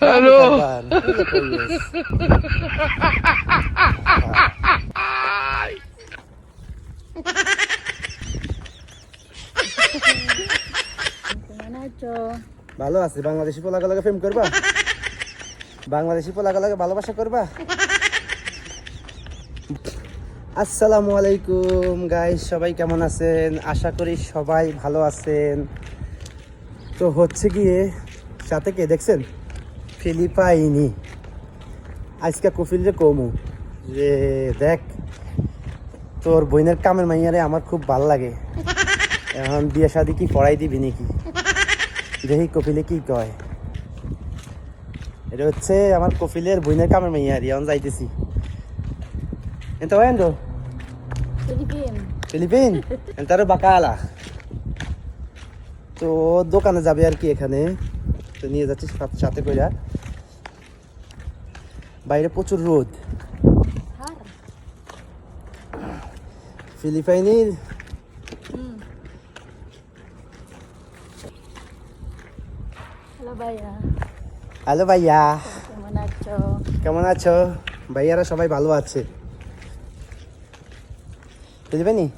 Hello. ভালো আছে বাংলাদেশি পোলাগা লাগে প্রেম করবা? বাংলাদেশি পোলাগা লাগে ভালোবাসা করবা? আসসালামু আলাইকুম গাইস সবাই কেমন আছেন? আশা করি সবাই ভালো আছেন। তো হচ্ছে গিয়ে সাথে কে দেখছেন? ফিলিপাইনি। আজকে কফিল যে কমু যে দেখ তোর বইনের কামের মাইয়ারে আমার খুব ভালো লাগে। এখন বিয়ে শাদি কি পড়াই দিবি নাকি? দেখি কপিলে কি কয়। এটা হচ্ছে আমার কপিলের বইনের কামের মাইয়া আর এখন যাইতেছি এত ওয়েন্ডো ফিলিপিন। ফিলিপিন? এন্তারও বাকালা তো দোকানে যাবে আর কি এখানে। তো নিয়ে যাচ্ছি সাথে- করে। বাইরে প্রচুর রোদ। ফিলিপাইনের হ্যালো ভাইয়া। হ্যালো ভাইয়া। কেমন আছো? কেমন আছো? ভাইয়ারা সবাই ভালো আছে। ফিলিপাইনি?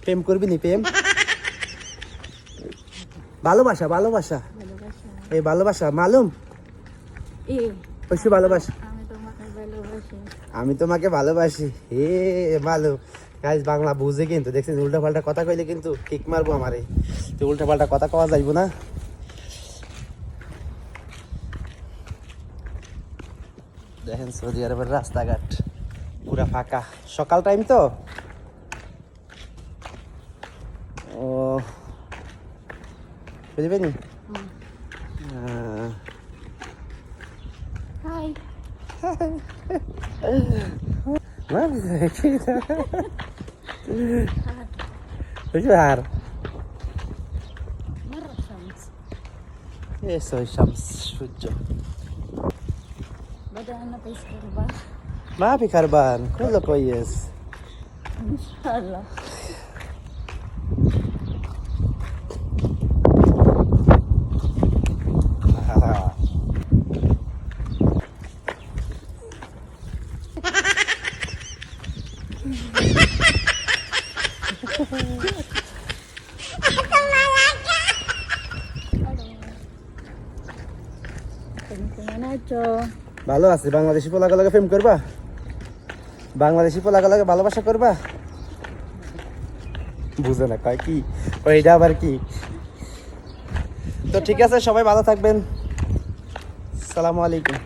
প্রেম করবি নি প্রেম? ভালোবাসা ভালোবাসা। এই ভালোবাসা মালুম? ভালোবাসা। আমি তোমাকে ভালোবাসি। আমি তোমাকে ভালোবাসি। হে মালুম। গাইজ বাংলা বুঝে কিন্তু দেখছেন উল্টা পাল্টা কথা কইলে কিন্তু কিক মারবো আমারে। তো উল্টা পাল্টা কথা কওয়া যাইব না। দেখেন সৌদি আরবের রাস্তাঘাট পুরা ফাঁকা। সকাল টাইম তো? ও। বুঝবেনি ما كذا ايش بعرف مرة شمس ايش هو الشمس شو الجو بدأنا في اسكربا ما في كربان كله كويس ان شاء الله ভালো আছে, বাংলাদেশি পোলাগা লাগে প্রেম করবা? বাংলাদেশি পোলাগা লাগে ভালোবাসা করবা? বুঝে না, কয় কি? ওইটা আবার কি? তো ঠিক আছে, সবাই ভালো থাকবেন। সালামু আলাইকুম।